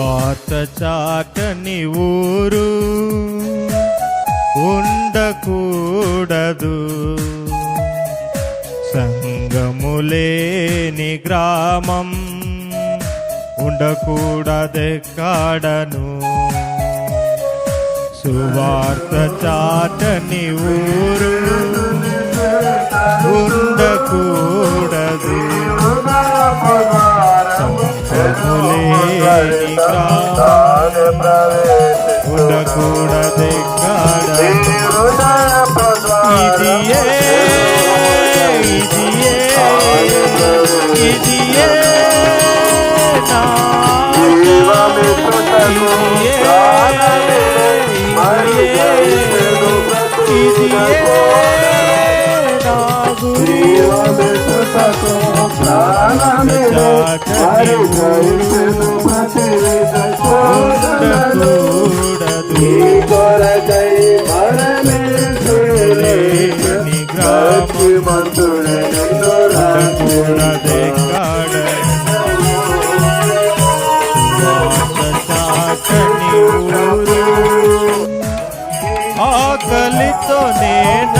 వాత చాకని ఊరు ఉండకూడదు. సంగములేని గ్రామం ఉండకూడదెక్కడను సువార్త చాటని ఊరు ఉండకూడదు ಕೂಡದೆ ಕಾಡ ಇದೆಯೇ ಇದೆಯೇ ಇದೆಯೇ ಪ್ರಾಣ ಮೇಲೆ ಹರಿ నీతో నేను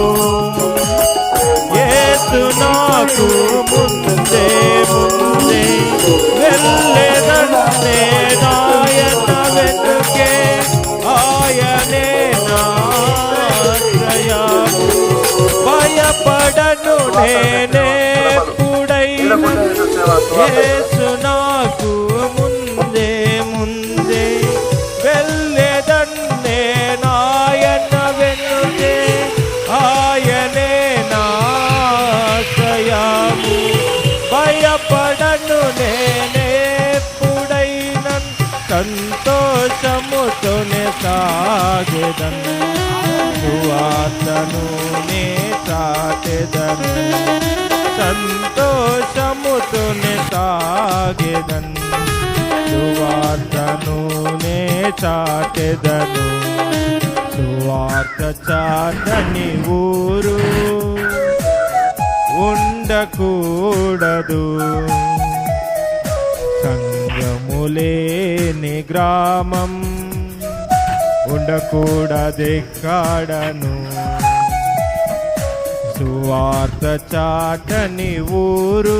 భయపడను నాకు ముందే ముందే వెళ్ళేదన్నే నాయన వెన్నుదే. ఆయనే నాశ్రయము భయపడను నేనే పుడైన సంతోషముతోనే సాగెదను. సువార్తను నే చాటెదను సంతోషముతోనే సాగెదన్. సువార్తను నే చాటెదను సువార్త చాటని ఊరు ఉండకూడదు. సంగములేని గ్రామం ఉండకూడదెక్కడను సువార్త చాటని ఊరు.